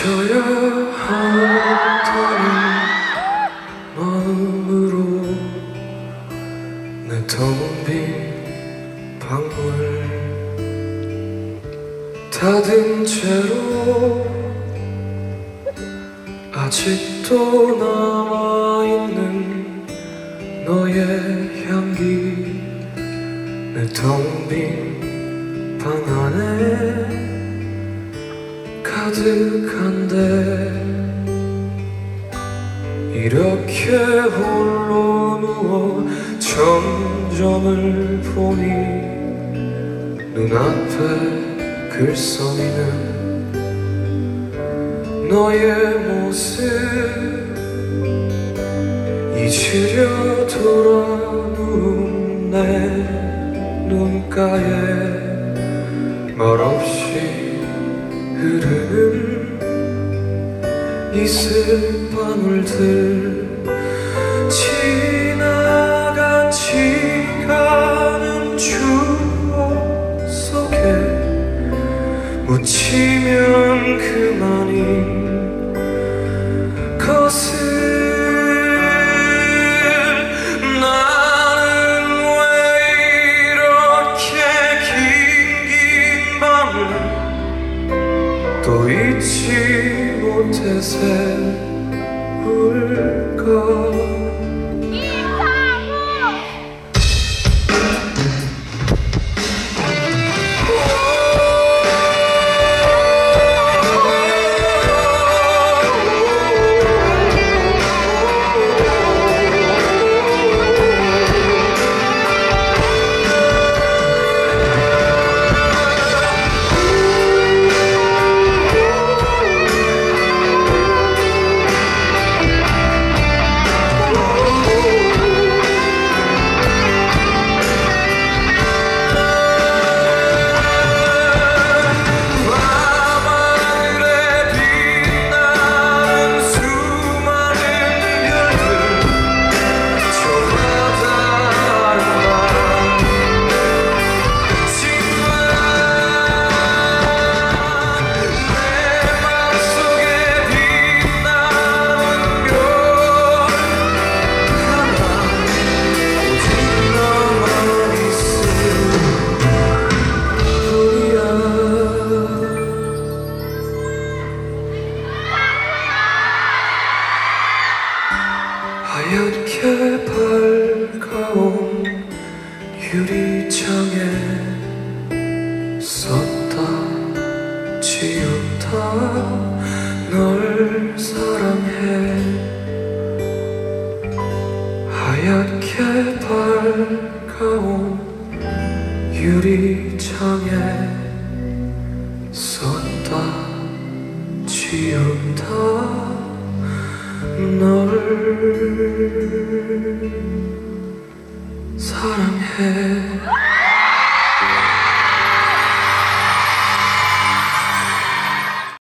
잊혀야 한다는 마음으로 내텅빈 방울 닫은 채로 아직도 남아있는 너의 향기 내텅빈방 안에 가득한데 이렇게 홀로 누워 점점을 보니 눈앞에 글썽이는 너의 모습 잊으려 돌아누운 내 눈가에 말없이 흐르는 이슬 방울들 지나간 지가는 추억 속에 묻히면 그만인 것을 또 잊지 못해 세울까 하얗게 밝아온 유리창에 썼다 지웠다 널 사랑해. 하얗게 밝아온 유리창에 썼다 지운다. 널 사랑해